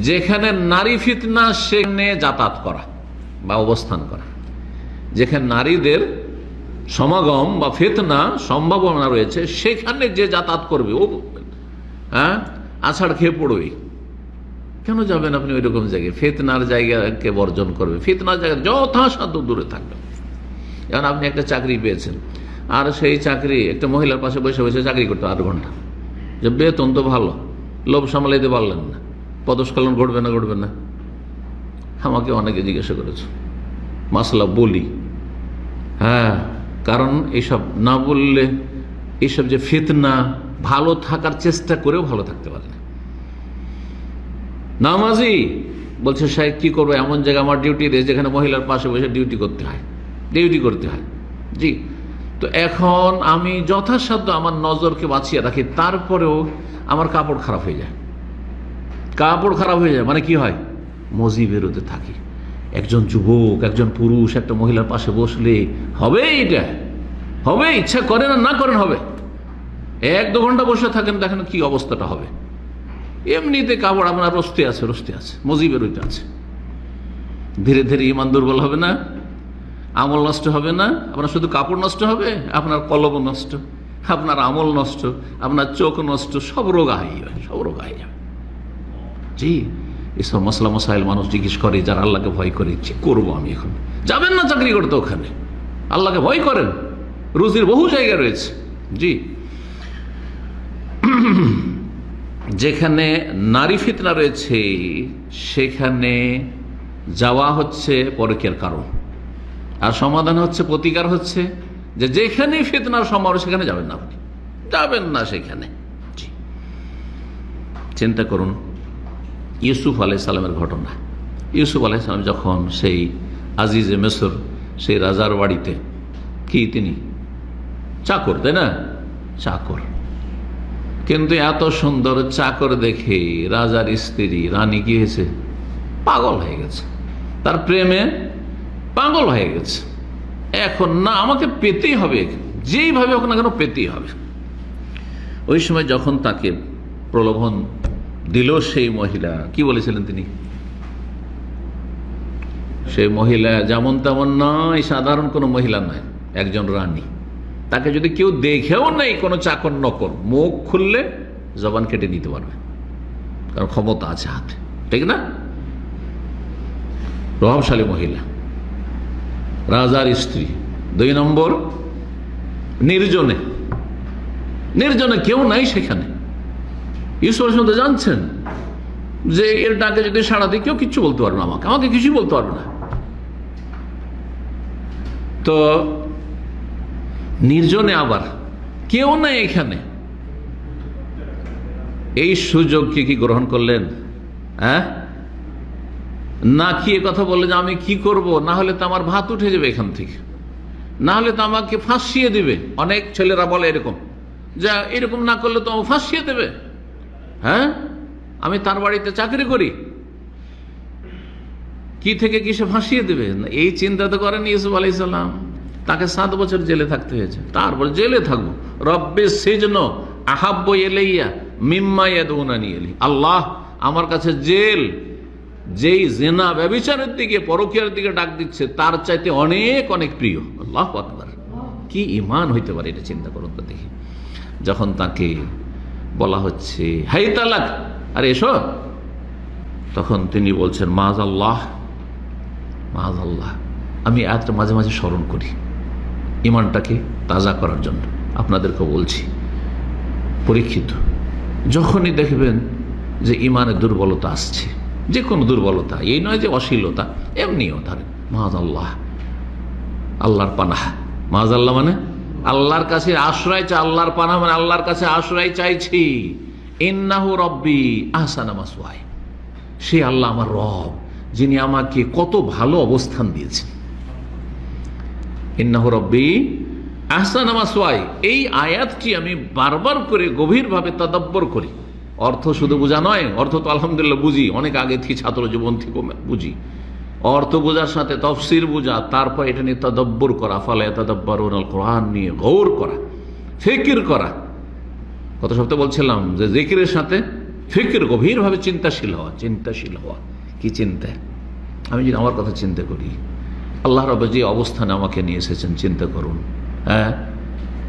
যেখানে নারী ফিতনা, সেখানে যাতায়াত করা বা অবস্থান করা। যেখানে নারীদের সমাগম বা ফেতনা সম্ভাবনা রয়েছে, সেখানে যে যাতায়াত করবে, ও হ্যাঁ? আছাড় খেয়ে পড়বে। কেন যাবেন আপনি ওই রকম জায়গায়? ফেতনার জায়গাকে বর্জন করবে। ফেতনার জায়গা যথাসাধ্য দূরে থাকবে। এখন আপনি একটা চাকরি পেয়েছেন, আর সেই চাকরি, একটা মহিলার পাশে বসে বসে চাকরি করতে আট ঘণ্টা। যে বেতন তো ভালো, লোভ সামলাইতে পারলেন না। পদস্খলন ঘটবে না ঘটবে না। আমাকে অনেকে জিজ্ঞাসা করেছে, মাসলা বলি? হ্যাঁ কারণ এইসব না বললে এইসব যে ফিতনা, ভালো থাকার চেষ্টা করেও ভালো থাকতে পারে না। নামাজি বলছে সাহেব, কি করব? এমন জায়গা আমার ডিউটি দিয়ে যেখানে মহিলার পাশে বসে ডিউটি করতে হয় ডিউটি করতে হয়। জি। তো এখন আমি যথাসাধ্য আমার নজরকে বাঁচিয়ে রাখি, তারপরেও আমার কাপড় খারাপ হয়ে যায়। কাপড় খারাপ হয়ে যায় মানে কি হয়? মজি বেরোতে থাকি। একজন যুবক, একজন পুরুষ, একটা মহিলার পাশে বসলে হবে এটা। হবে ইচ্ছা করেন আর না করেন হবে। এক দু ঘণ্টা বসে থাকেন, দেখেন কি অবস্থাটা হবে। এমনিতে কাপড় আপনার রস্তে আছে রস্তে আছে মজি বেরোতে আছে। ধীরে ধীরে ইমান দুর্বল হবে না, আমল নষ্ট হবে না, আপনার শুধু কাপড় নষ্ট হবে, আপনার কলম নষ্ট, আপনার আমল নষ্ট, আপনার চোখ নষ্ট, সব রোগ হাই যাবে, সব রোগ হাই যাবে। জি, এসব মশলা মশাইল মানুষ জিজ্ঞেস করে, যারা আল্লাহকে ভয় করে, কি করব আমি এখন? যাবেন না চাকরি করতে ওখানে। আল্লাহকে ভয় করেন। রুজির বহু জায়গা রয়েছে। জি। যেখানে নারী ফিতনা রয়েছে, সেখানে যাওয়া হচ্ছে পরকের কারণ। আর সমাধান হচ্ছে, প্রতিকার হচ্ছে, যে যেখানে ফিতনার সম্ভাবনা সেখানে যাবেন না আপনি। যাবেন না সেখানে। চিন্তা করুন। ইউসুফ আলাইসাল্লামের ঘটনা। ইউসুফ আলাইসাল্লাম যখন সেই আজিজে মেসর, সেই রাজার বাড়িতে, কি তিনি? চাকর, তাই না? চাকর। কিন্তু এত সুন্দর চাকর দেখে রাজার স্ত্রী রানী কি হয়েছে? পাগল হয়ে গেছে। তার প্রেমে পাগল হয়ে গেছে। এখন না, আমাকে পেতেই হবে। যেইভাবে হোক না কেন পেতেই হবে। ওই সময় যখন তাকে প্রলোভন দিল সেই মহিলা। কি বলেছিলেন তিনি? সেই মহিলা যেমন তেমন নয়, সাধারণ কোনো মহিলা নয়, একজন রানী। তাকে যদি কেউ দেখেও নেই, কোনো চাকর নকর, মুখ খুললে জবান কেটে নিতে পারবে। কারণ ক্ষমতা আছে হাতে, ঠিক না? প্রভাবশালী মহিলা, রাজার স্ত্রী, দুই নম্বর, নির্জনে। নির্জনে কেউ নাই সেখানে। ঈশ্বর শুনতে জানছেন যে এর ডাকে যদি সাড়া দিই, কেউ কিচ্ছু বলতে পারবে না আমাকে। আমাকে কিছুই বলতে পারবে না। তো নির্জনে আবার কেউ নাই এখানে। এই সুযোগকে কি গ্রহণ করলেন? হ্যাঁ? না কি কথা বললে যে আমি কি করব? না হলে তো আমার ভাত উঠে যাবে এখান থেকে। না হলে তো আমাকে ফাঁসিয়ে দিবে। অনেক ছেলেরা বলে এরকম। যা এরকম না করলে তো আমাকে ফাঁসিয়ে দেবে। আমি তার বাড়িতে চাকরি করি। কি থেকে কিসে ফাঁসিয়ে দেবে? এই চিন্তা তো করেন ইউসুফ আলাইসাল্লাম তাকে সাত বছর জেলে থাকতে হয়েছে। তারপর জেলে থাকব। রব্বে সেজন্য আহাব্য এলাইয়া মিম্মা ইয়াদউনানি এলি আল্লাহ আমার কাছে জেল, যেই জেনা ব্যবিচারের দিকে, পরকীয়ার দিকে ডাক দিচ্ছে, তার চাইতে অনেক অনেক প্রিয়। আল্লাহ কি ইমান হইতে পারে এটা চিন্তা করুন তো দেখি। যখন তাকে বলা হচ্ছে, হাই তালাক! আরে এসো। তখন তিনি বলছেন মাজ আল্লাহ মাজ আল্লাহ আমি এত মাঝে মাঝে স্মরণ করি ইমানটাকে তাজা করার জন্য। আপনাদেরকে বলছি, পরীক্ষিত, যখনই দেখবেন যে ইমানের দুর্বলতা আসছে, যে কোনো দুর্বলতা, এই নয় যে অশ্লীলতা, এমনিও ধরেন মাহাজ আল্লাহ আল্লাহর পানাহ মাজ আল্লাহ মানে আল্লাহর কাছে আশ্রয় চা আল্লাহর পানা মানে আল্লাহর কাছে আশ্রয় চাইছি। ইন্নাহু রব্বি আহসানা মাসওয়াই। সে আল্লাহ আমার রব, যিনি আমাকে কত ভালো অবস্থান দিয়েছেন। ইন্নাহু রব্বি আহসান মাসওয়াই। এই আয়াতটি আমি বারবার করে গভীরভাবে তদব্বর করি। অর্থ শুধু বোঝা নয়, অর্থ তো আলহামদুলিল্লাহ বুঝি। অনেক আগে থেকে ছাত্র জীবন থেকে বুঝি। অর্থ বোঝার সাথে তফসির বোঝা, তারপর এটা নিয়ে তদব্বর করা, ফলে তদব্বর কোরআন নিয়ে গৌর করা, ফিকির করা। কত সপ্তাহে বলছিলাম যে জিকিরের সাথে ফিকের গভীরভাবে চিন্তাশীল হওয়া চিন্তাশীল হওয়া, কি চিন্তা? আমি যদি আমার কথা চিন্তা করি, আল্লাহ রব যে অবস্থানে আমাকে নিয়ে এসেছেন, চিন্তা করুন। হ্যাঁ?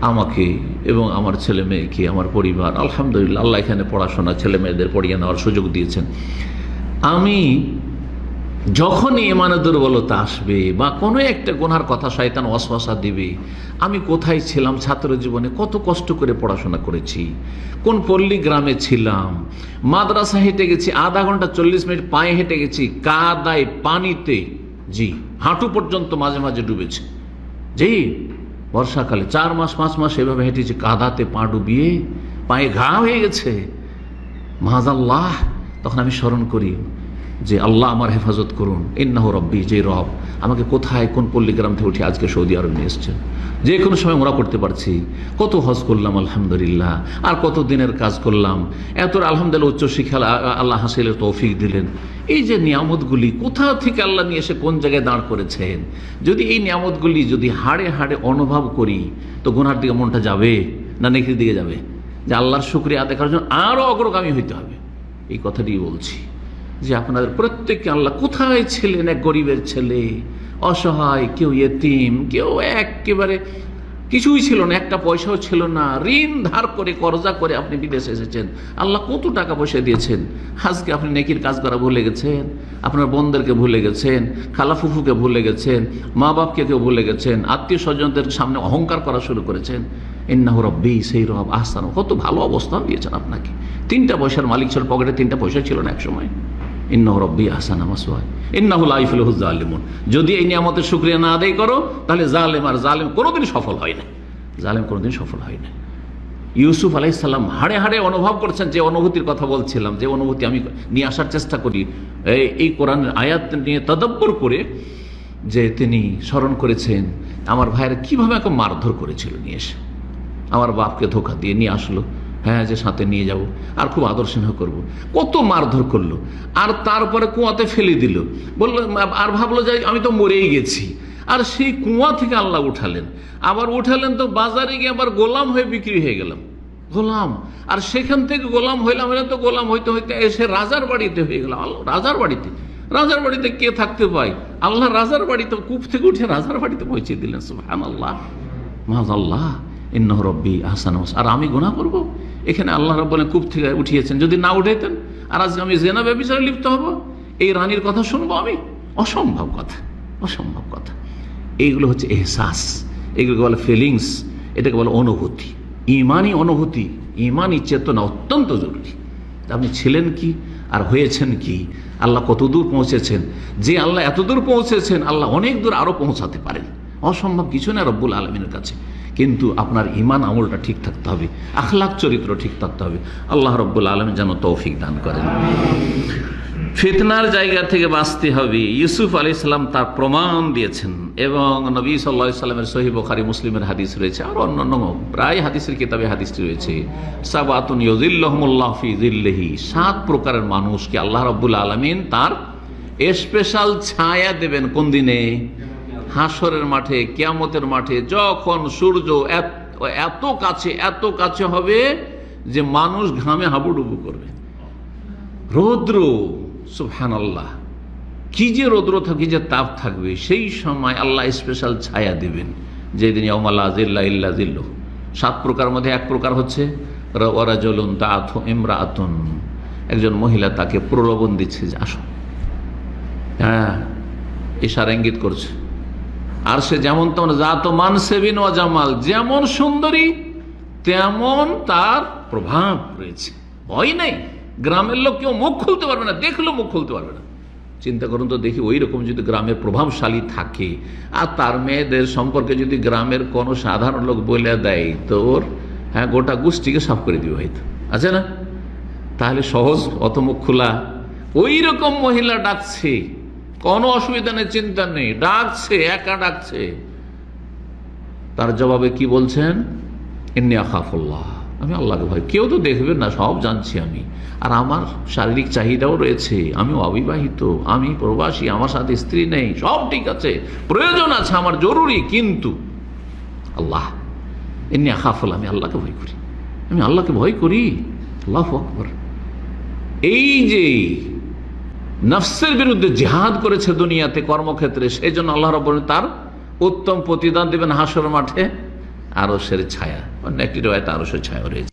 আমাকে এবং আমার ছেলে মেয়েকে, আমার পরিবার, আলহামদুলিল্লাহ, আল্লাহ এখানে পড়াশোনা ছেলে মেয়েদের পড়িয়ে নেওয়ার সুযোগ দিয়েছেন। আমি যখনই এমানে দুর্বলতা আসবে বা কোনো একটা গোনার কথা শয়তান অশ্বাসা দিবে, আমি কোথায় ছিলাম ছাত্র জীবনে, কত কষ্ট করে পড়াশোনা করেছি, কোন পল্লী গ্রামে ছিলাম, মাদ্রাসা হেঁটে গেছি, আধা ঘণ্টা চল্লিশ মিনিট পায়ে হেঁটে গেছি, কাদায় পানিতে, জি, হাঁটু পর্যন্ত মাঝে মাঝে ডুবেছে, জি, বর্ষাকালে চার মাস, পাঁচ মাস এভাবে হেঁটেছি, কাদাতে পা ডুবিয়ে পায়ে ঘা হয়ে গেছে মাহাজাল্লাহ তখন আমি স্মরণ করি যে আল্লাহ আমার হেফাজত করুন। ইন্নাহ রব্বি যে রব, আমাকে কোথায়, কোন পল্লীগ্রাম থেকে উঠে আজকে সৌদি আরব নিয়ে এসছেন? যে কোনো সময় ওরা করতে পারছি। কত হজ করলাম, আলহামদুলিল্লাহ। আর কত দিনের কাজ করলাম। এত আলহামদুলিল্লাহ উচ্চশিক্ষা আল্লাহ হাসিলের তৌফিক দিলেন। এই যে নিয়ামতগুলি, কোথা থেকে আল্লাহ নিয়ে এসে কোন জায়গায় দাঁড় করেছেন? যদি এই নিয়ামতগুলি যদি হাড়ে হাড়ে অনুভব করি, তো গুনার দিকে মনটা যাবে না নেকির দিকে যাবে? যে আল্লাহর শুক্রিয়া করার জন্য আরও অগ্রগামী হইতে হবে। এই কথাটি বলছি। যে আপনাদের প্রত্যেককে আল্লাহ কোথায় ছিলেন? এক গরিবের ছেলে, অসহায়, কেউ এতিম, কেউ একেবারে কিছুই ছিল না, একটা পয়সাও ছিল না। ঋণ ধার করে, কর্জা করে আপনি বিদেশে এসেছেন। আল্লাহ কত টাকা পয়সা দিয়েছেন? আজকে আপনি নেকির কাজ করা ভুলে গেছেন, আপনার বোনদেরকে ভুলে গেছেন, খালা ফুফুকে ভুলে গেছেন মা বাপকে কেউ ভুলে গেছেন আত্মীয় স্বজনদের সামনে অহংকার করা শুরু করেছেন। ইন্নাহ রব্বি সেই রব আহসান। কত ভালো অবস্থান দিয়েছেন আপনাকে। তিনটা পয়সার মালিক ছিল, পকেটে তিনটা পয়সা ছিল না এক সময় ইন্নাহ রব্বি আহসান জালিমুন যদি এই নিয়ামতের শুক্রিয়া না আদায় করো, তাহলে জালেম আর জালেম কোনোদিন সফল হয় না। জালেম কোনোদিন সফল হয় না। ইউসুফ আলাইসাল্লাম হাড়ে হাড়ে অনুভব করছেন যে অনুভূতির কথা বলছিলাম, যে অনুভূতি আমি নিয়ে আসার চেষ্টা করি। এই কোরআনের আয়াত নিয়ে তদব্বর করে যে তিনি স্মরণ করেছেন, আমার ভাইয়ের কীভাবে আমাকে মারধর করেছিল নিয়ে এসে। আমার বাপকে ধোকা দিয়ে নিয়ে আসলো। হ্যাঁ যে সাথে নিয়ে যাব। আর খুব আদর স্নেহ করব। কত মারধর করল। আর তারপরে কুয়াতে ফেলে দিল। বলল, আর ভাবলো যে আমি তো মরেই গেছি। আর সেই কুয়া থেকে আল্লাহ উঠালেন। আবার উঠালেন তো বাজারে গিয়ে আবার গোলাম হয়ে বিক্রি হয়ে গেলাম। গোলাম। আর সেখান থেকে গোলাম হইলাম হলে তো গোলাম হইতে হইতে এসে রাজার বাড়িতে হয়ে গেলাম। আল্লাহ, রাজার বাড়িতে। রাজার বাড়িতে কে থাকতে পায়? আল্লাহ রাজার বাড়িতে, কূপ থেকে উঠে রাজার বাড়িতে পৌঁছে দিলেন। সুহান আল্লাহ মাহাজ আল্লাহ ইন্নহ রব্বি আহসান আর আমি গুণা করব? এখানে আল্লাহ রব বলেন কূপ থেকে উঠিয়েছেন। যদি না উঠাইতেন, আর আজকে আমি জেনা ব্যবচারে লিপ্ত হব, এই রানীর কথা শুনব আমি? অসম্ভব কথা অসম্ভব কথা। এইগুলো হচ্ছে এহসাস, এগুলোকে বলে ফিলিংস এটাকে বলে অনুভূতি। ইমানই অনুভূতি, ইমানই চেতনা অত্যন্ত জরুরি। আপনি ছিলেন কি, আর হয়েছেন কি? আল্লাহ কত দূর পৌঁছেছেন? যে আল্লাহ এত দূর পৌঁছেছেন, আল্লাহ অনেক দূর আরও পৌঁছাতে পারেন। অসম্ভব কিছু না রব্বুল আলমিনের কাছে। কিন্তু আপনার ইমান আমলটা ঠিক থাকতে হবে আখলাক চরিত্র ঠিক থাকতে হবে। আল্লাহ রব্বুল আলম যেন তৌফিক দান করেন। ফিতনার জায়গা থেকে বাঁচতে হবে। ইউসুফ আলি সাল্লাম তার প্রমাণ দিয়েছেন এবং নবী সাল্লা সাল্লামের সহি বখারি, মুসলিমের হাদিস রয়েছে, আর অন্যান্য প্রায় হাদিসের কিতাবে হাদিসটি রয়েছে। সাবাতুন ইউজিল্লাহমুল্লাহ সাত প্রকারের মানুষকে আল্লাহ রব্বুল আলমিন তার স্পেশাল ছায়া দেবেন। কোন দিনে? হাসরের মাঠে, কেয়ামতের মাঠে যখন সূর্য এত কাছে এত কাছে হবে যে মানুষ ঘামে হাবুডুবু করবে। রৌদ্র সুফহান আল্লাহ কি যে রৌদ্র থাকি যে তাপ থাকবে, সেই সময় আল্লাহ স্পেশাল ছায়া দেবেন যেদিন ইয়মাল্লা জিল্লা ইল্লা জিল্ল সাত প্রকার মধ্যে এক প্রকার হচ্ছে ওরা তা ইমরা একজন মহিলা তাকে প্রলোভন দিচ্ছে যে আসো। হ্যাঁ ইশার ইঙ্গিত করছে। আর সে যেমন তেমন জাত মানসেবিন ও জামাল যেমন সুন্দরী, তেমন তার প্রভাব রয়েছে। ভয় নেই। গ্রামের লোক কেউ মুখ খুলতে পারবে না, দেখলেও মুখ খুলতে পারবে না। চিন্তা করুন তো দেখি ওই রকম যদি গ্রামের প্রভাবশালী থাকে, আর তার মেয়েদের সম্পর্কে যদি গ্রামের কোনো সাধারণ লোক বলে দেয় তো ওর হ্যাঁ গোটা গোষ্ঠীকে সাফ করে দিবে হয়তো আছে না? তাহলে সহজ অত মুখ খোলা। ওই রকম মহিলা ডাকছে। কোনো অসুবিধা নেই, চিন্তা নেই। ডাকছে, একা ডাকছে। তার জবাবে কি বলছেন? এমনি আখাফুল্লাহ। আমি আল্লাহকে ভয়, কেউ তো দেখবে না, সব জানছি আমি। আর আমার শারীরিক চাহিদাও রয়েছে আমি অবিবাহিত, আমি প্রবাসী, আমার সাথে স্ত্রী নেই, সব ঠিক আছে, প্রয়োজন আছে আমার, জরুরি, কিন্তু আল্লাহ এমনি আখাফুল্লাহ, আমি আল্লাহকে ভয় করি। আমি আল্লাহকে ভয় করি, আল্লাহ আকবর। এই যে নফসের বিরুদ্ধে জেহাদ করেছে দুনিয়াতে কর্মক্ষেত্রে সেই জন্য আল্লাহ রব তার উত্তম প্রতিদান দেবেন হাসর মাঠে আরও সের ছায়া। অন্য একটি রয়েছে আরও সে ছায়া রয়েছে।